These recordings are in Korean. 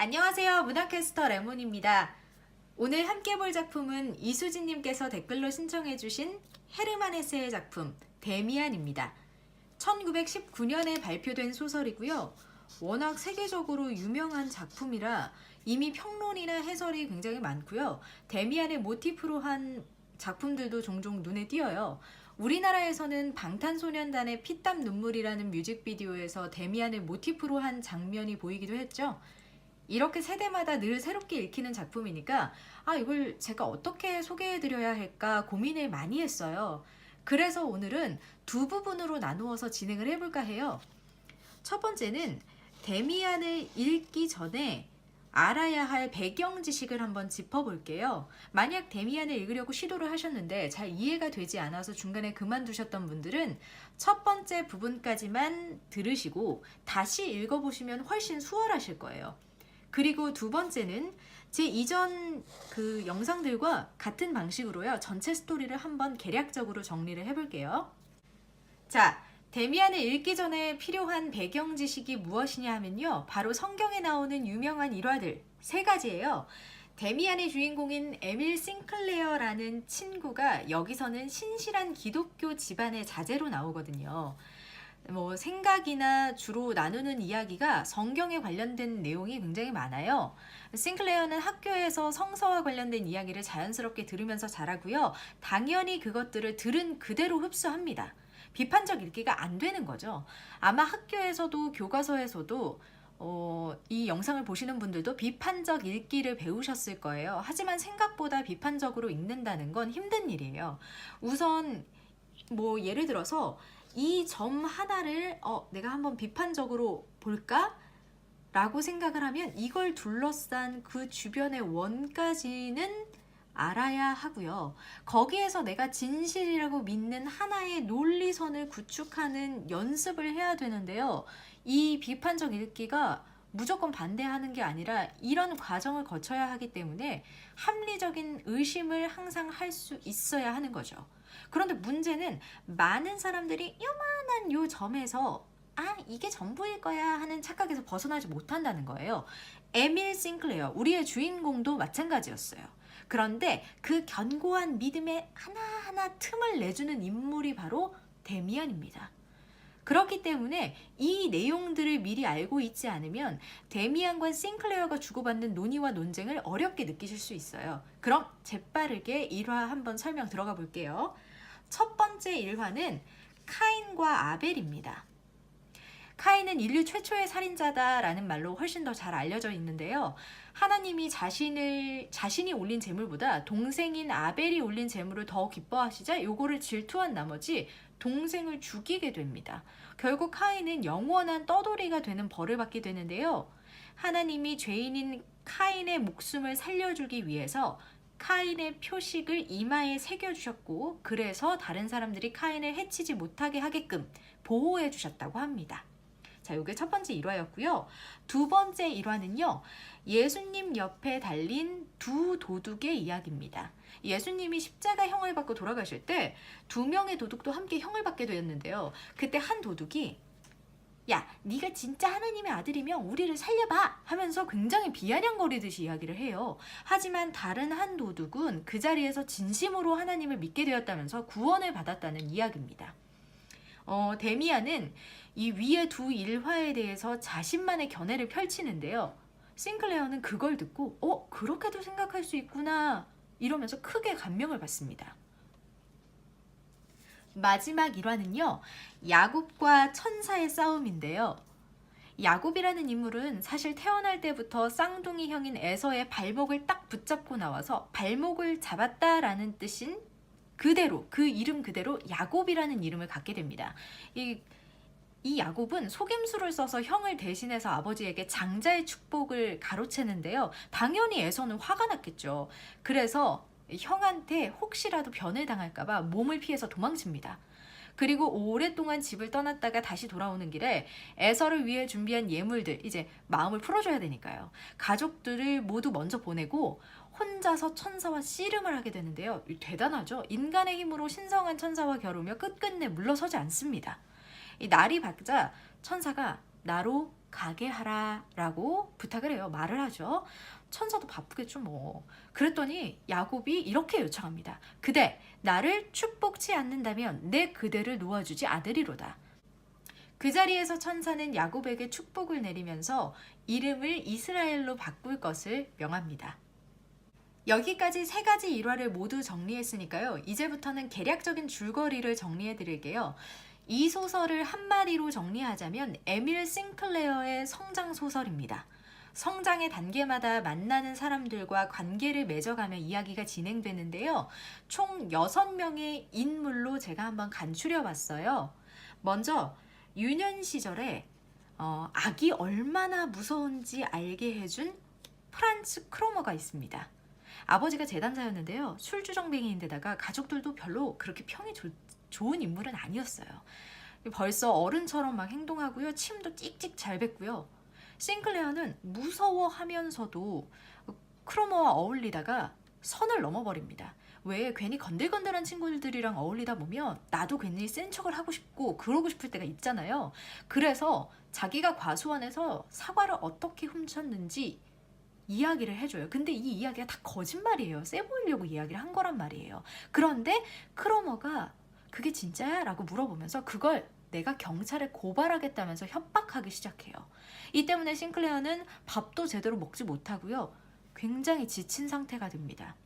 안녕하세요. 문화캐스터 레몬입니다. 오늘 함께 볼 작품은 이수진님께서 댓글로 신청해주신 헤르만 헤세의 작품 데미안입니다. 1919년에 발표된 소설이고요. 워낙 세계적으로 유명한 작품이라 이미 평론이나 해설이 굉장히 많고요. 데미안의 모티프로 한 작품들도 종종 눈에 띄어요. 우리나라에서는 방탄소년단의 피땀 눈물이라는 뮤직비디오에서 데미안을 모티프로 한 장면이 보이기도 했죠. 이렇게 세대마다 늘 새롭게 읽히는 작품이니까 아 이걸 제가 어떻게 소개해드려야 할까 고민을 많이 했어요. 그래서 오늘은 두 부분으로 나누어서 진행을 해볼까 해요. 첫 번째는 데미안을 읽기 전에 알아야 할 배경 지식을 한번 짚어볼게요. 만약 데미안을 읽으려고 시도를 하셨는데 잘 이해가 되지 않아서 중간에 그만두셨던 분들은 첫 번째 부분까지만 들으시고 다시 읽어보시면 훨씬 수월하실 거예요. 그리고 두 번째는 제 이전 그 영상들과 같은 방식으로요. 전체 스토리를 한번 개략적으로 정리를 해볼게요. 자, 데미안을 읽기 전에 필요한 배경 지식이 무엇이냐 하면요. 바로 성경에 나오는 유명한 일화들 세 가지예요. 데미안의 주인공인 에밀 싱클레어라는 친구가 여기서는 신실한 기독교 집안의 자제로 나오거든요. 뭐 생각이나 주로 나누는 이야기가 성경에 관련된 내용이 굉장히 많아요. 싱클레어는 학교에서 성서와 관련된 이야기를 자연스럽게 들으면서 자라고요. 당연히 그것들을 들은 그대로 흡수합니다. 비판적 읽기가 안 되는 거죠. 아마 학교에서도 교과서에서도 어, 이 영상을 보시는 분들도 비판적 읽기를 배우셨을 거예요. 하지만 생각보다 비판적으로 읽는다는 건 힘든 일이에요. 우선 뭐 예를 들어서 이 점 하나를 어, 내가 한번 비판적으로 볼까? 라고 생각을 하면 이걸 둘러싼 그 주변의 원까지는 알아야 하고요. 거기에서 내가 진실이라고 믿는 하나의 논리선을 구축하는 연습을 해야 되는데요. 이 비판적 읽기가 무조건 반대하는 게 아니라 이런 과정을 거쳐야 하기 때문에 합리적인 의심을 항상 할 수 있어야 하는 거죠. 그런데 문제는 많은 사람들이 요만한 요 점에서 아, 이게 전부일 거야 하는 착각에서 벗어나지 못한다는 거예요. 에밀 싱클레어, 우리의 주인공도 마찬가지였어요. 그런데 그 견고한 믿음에 하나하나 틈을 내주는 인물이 바로 데미안입니다. 그렇기 때문에 이 내용들을 미리 알고 있지 않으면 데미안과 싱클레어가 주고받는 논의와 논쟁을 어렵게 느끼실 수 있어요. 그럼 재빠르게 일화 한번 설명 들어가 볼게요. 첫 번째 일화는 카인과 아벨입니다. 카인은 인류 최초의 살인자다라는 말로 훨씬 더 잘 알려져 있는데요. 하나님이 자신을 자신이 올린 재물보다 동생인 아벨이 올린 재물을 더 기뻐하시자 요거를 질투한 나머지 동생을 죽이게 됩니다. 결국 카인은 영원한 떠돌이가 되는 벌을 받게 되는데요. 하나님이 죄인인 카인의 목숨을 살려주기 위해서 카인의 표식을 이마에 새겨주셨고 그래서 다른 사람들이 카인을 해치지 못하게 하게끔 보호해 주셨다고 합니다. 자, 이게 첫 번째 일화였고요. 두 번째 일화는요. 예수님 옆에 달린 두 도둑의 이야기입니다. 예수님이 십자가 형을 받고 돌아가실 때 두 명의 도둑도 함께 형을 받게 되었는데요. 그때 한 도둑이 야, 네가 진짜 하나님의 아들이면 우리를 살려봐 하면서 굉장히 비아냥거리듯이 이야기를 해요. 하지만 다른 한 도둑은 그 자리에서 진심으로 하나님을 믿게 되었다면서 구원을 받았다는 이야기입니다. 어, 데미안은 이 위의 두 일화에 대해서 자신만의 견해를 펼치는데요. 싱클레어는 그걸 듣고 어 그렇게도 생각할 수 있구나 이러면서 크게 감명을 받습니다. 마지막 일화는요 야곱과 천사의 싸움인데요. 야곱이라는 인물은 사실 태어날 때부터 쌍둥이 형인 에서의 발목을 딱 붙잡고 나와서 발목을 잡았다라는 뜻인 그대로 그 이름 그대로 야곱이라는 이름을 갖게 됩니다. 이, 이 야곱은 속임수를 써서 형을 대신해서 아버지에게 장자의 축복을 가로채는데요. 당연히 에서는 화가 났겠죠. 그래서 형한테 혹시라도 변을 당할까봐 몸을 피해서 도망칩니다. 그리고 오랫동안 집을 떠났다가 다시 돌아오는 길에 에서를 위해 준비한 예물들 이제 마음을 풀어줘야 되니까요. 가족들을 모두 먼저 보내고 혼자서 천사와 씨름을 하게 되는데요. 대단하죠. 인간의 힘으로 신성한 천사와 겨루며 끝끝내 물러서지 않습니다. 이 날이 밝자 천사가 나로 가게 하라라고 부탁을 해요. 말을 하죠. 천사도 바쁘겠죠 뭐. 그랬더니 야곱이 이렇게 요청합니다. 그대 나를 축복치 않는다면 내 그대를 놓아주지 않으리로다. 그 자리에서 천사는 야곱에게 축복을 내리면서 이름을 이스라엘로 바꿀 것을 명합니다. 여기까지 세 가지 일화를 모두 정리했으니까요. 이제부터는 개략적인 줄거리를 정리해 드릴게요. 이 소설을 한마디로 정리하자면 에밀 싱클레어의 성장 소설입니다. 성장의 단계마다 만나는 사람들과 관계를 맺어가며 이야기가 진행되는데요. 총 6명의 인물로 제가 한번 간추려 봤어요. 먼저 유년 시절에 어, 악이 얼마나 무서운지 알게 해준 프란츠 크로머가 있습니다. 아버지가 재단사였는데요. 술주정뱅이인데다가 가족들도 별로 그렇게 평이 좋, 좋은 인물은 아니었어요. 벌써 어른처럼 막 행동하고요. 침도 찍찍 잘 뱉고요. 싱클레어는 무서워하면서도 크로머와 어울리다가 선을 넘어버립니다. 왜 괜히 건들건들한 친구들이랑 어울리다 보면 나도 괜히 센 척을 하고 싶고 그러고 싶을 때가 있잖아요. 그래서 자기가 과수원에서 사과를 어떻게 훔쳤는지 이야기를 해줘요. 근데 이 이야기가 다 거짓말이에요. 세 보이려고 이야기를 한 거란 말이에요. 그런데 크로머가 그게 진짜야? 라고 물어보면서 그걸 내가 경찰에 고발하겠다면서 협박하기 시작해요. 이 때문에 싱클레어는 밥도 제대로 먹지 못하고요. 굉장히 지친 상태가 됩니다.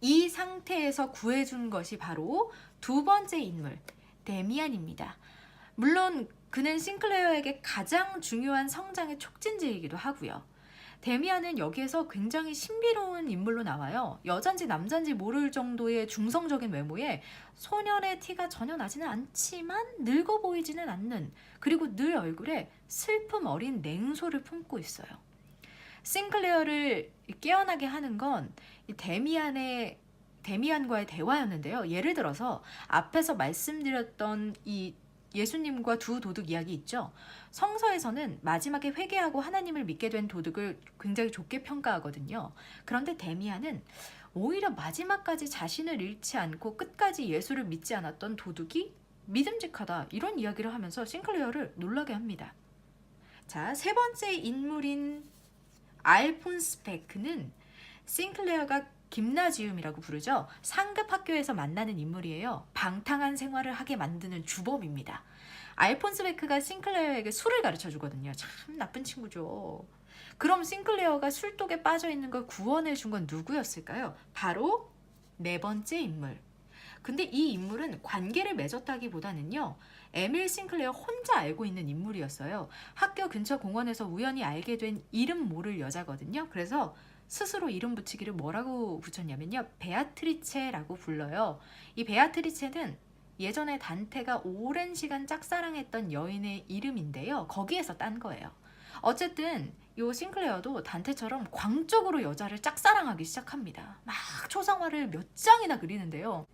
이 상태에서 구해준 것이 바로 두 번째 인물, 데미안입니다. 물론 그는 싱클레어에게 가장 중요한 성장의 촉진제이기도 하고요. 데미안은 여기에서 굉장히 신비로운 인물로 나와요. 여잔지 남잔지 모를 정도의 중성적인 외모에 소년의 티가 전혀 나지는 않지만 늙어 보이지는 않는 그리고 늘 얼굴에 슬픔 어린 냉소를 품고 있어요. 싱클레어를 깨어나게 하는 건이 데미안의 데미안과의 대화였는데요. 예를 들어서 앞에서 말씀드렸던 이 예수님과 두 도둑 이야기 있죠. 성서에서는 마지막에 회개하고 하나님을 믿게 된 도둑을 굉장히 좋게 평가하거든요. 그런데 데미안은 오히려 마지막까지 자신을 잃지 않고 끝까지 예수를 믿지 않았던 도둑이 믿음직하다 이런 이야기를 하면서 싱클레어를 놀라게 합니다. 자, 세 번째 인물인 알폰스 베크는 싱클레어가 김나지움이라고 부르죠. 상급 학교에서 만나는 인물이에요. 방탕한 생활을 하게 만드는 주범입니다. 알폰스 베크가 싱클레어에게 술을 가르쳐 주거든요. 참 나쁜 친구죠. 그럼 싱클레어가 술독에 빠져 있는 걸 구원해 준 건 누구였을까요? 바로 네 번째 인물. 근데 이 인물은 관계를 맺었다기보다는요. 에밀 싱클레어 혼자 알고 있는 인물이었어요. 학교 근처 공원에서 우연히 알게 된 이름 모를 여자거든요. 그래서 스스로 이름 붙이기를 뭐라고 붙였냐면요. 베아트리체라고 불러요. 이 베아트리체는 예전에 단테가 오랜 시간 짝사랑했던 여인의 이름인데요. 거기에서 딴 거예요. 어쨌든 요 싱클레어도 단테처럼 광적으로 여자를 짝사랑하기 시작합니다. 막 초상화를 몇 장이나 그리는데요.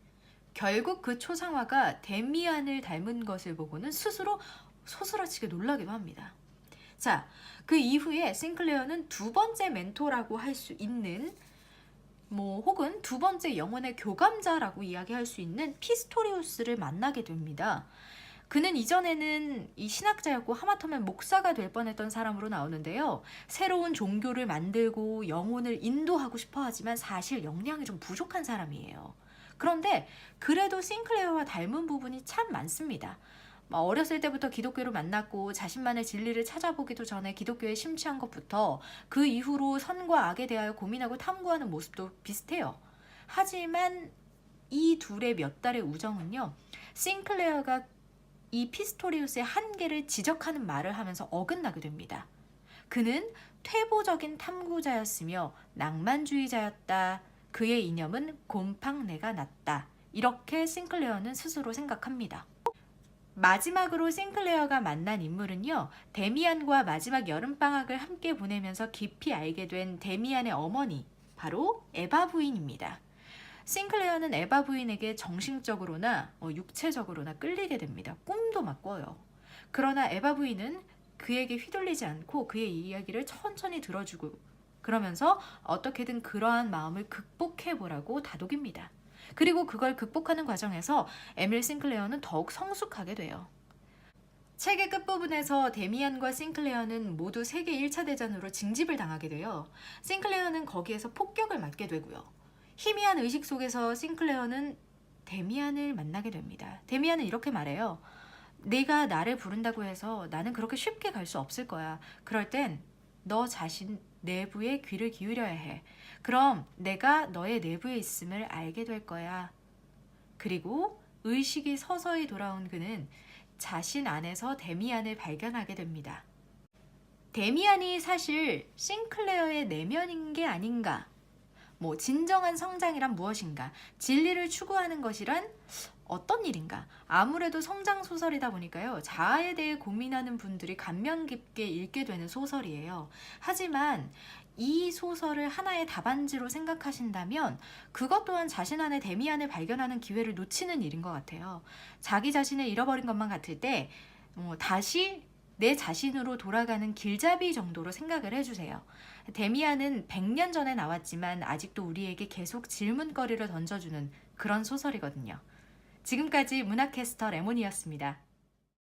결국 그 초상화가 데미안을 닮은 것을 보고는 스스로 소스라치게 놀라기도 합니다. 자, 그 이후에 싱클레어는 두 번째 멘토라고 할 수 있는 뭐 혹은 두 번째 영혼의 교감자라고 이야기할 수 있는 피스토리우스를 만나게 됩니다. 그는 이전에는 이 신학자였고 하마터면 목사가 될 뻔했던 사람으로 나오는데요. 새로운 종교를 만들고 영혼을 인도하고 싶어 하지만 사실 역량이 좀 부족한 사람이에요. 그런데 그래도 싱클레어와 닮은 부분이 참 많습니다. 뭐 어렸을 때부터 기독교를 만났고 자신만의 진리를 찾아보기도 전에 기독교에 심취한 것부터 그 이후로 선과 악에 대하여 고민하고 탐구하는 모습도 비슷해요. 하지만 이 둘의 몇 달의 우정은요, 싱클레어가 이 피스토리우스의 한계를 지적하는 말을 하면서 어긋나게 됩니다. 그는 퇴보적인 탐구자였으며 낭만주의자였다. 그의 이념은 곰팡내가 났다. 이렇게 싱클레어는 스스로 생각합니다. 마지막으로 싱클레어가 만난 인물은요, 데미안과 마지막 여름방학을 함께 보내면서 깊이 알게 된 데미안의 어머니, 바로 에바 부인입니다. 싱클레어는 에바 부인에게 정신적으로나 어, 육체적으로나 끌리게 됩니다. 꿈도 막 꿔요. 그러나 에바 부인은 그에게 휘둘리지 않고 그의 이야기를 천천히 들어주고 그러면서 어떻게든 그러한 마음을 극복해 보라고 다독입니다. 그리고 그걸 극복하는 과정에서 에밀 싱클레어는 더욱 성숙하게 돼요. 책의 끝부분에서 데미안과 싱클레어는 모두 세계 1차 대전으로 징집을 당하게 돼요. 싱클레어는 거기에서 폭격을 맞게 되고요. 희미한 의식 속에서 싱클레어는 데미안을 만나게 됩니다. 데미안은 이렇게 말해요. 네가 나를 부른다고 해서 나는 그렇게 쉽게 갈 수 없을 거야. 그럴 땐 너 자신 내부에 귀를 기울여야 해. 그럼 내가 너의 내부에 있음을 알게 될 거야. 그리고 의식이 서서히 돌아온 그는 자신 안에서 데미안을 발견하게 됩니다. 데미안이 사실 싱클레어의 내면인 게 아닌가? 뭐 진정한 성장이란 무엇인가? 진리를 추구하는 것이란 어떤 일인가? 아무래도 성장 소설이다 보니까요. 자아에 대해 고민하는 분들이 감명 깊게 읽게 되는 소설이에요. 하지만 이 소설을 하나의 답안지로 생각하신다면 그것 또한 자신 안에 데미안을 발견하는 기회를 놓치는 일인 것 같아요. 자기 자신을 잃어버린 것만 같을 때 어, 다시 내 자신으로 돌아가는 길잡이 정도로 생각을 해주세요. 데미안은 100년 전에 나왔지만 아직도 우리에게 계속 질문거리를 던져주는 그런 소설이거든요. 지금까지 문학캐스터 레몬이었습니다.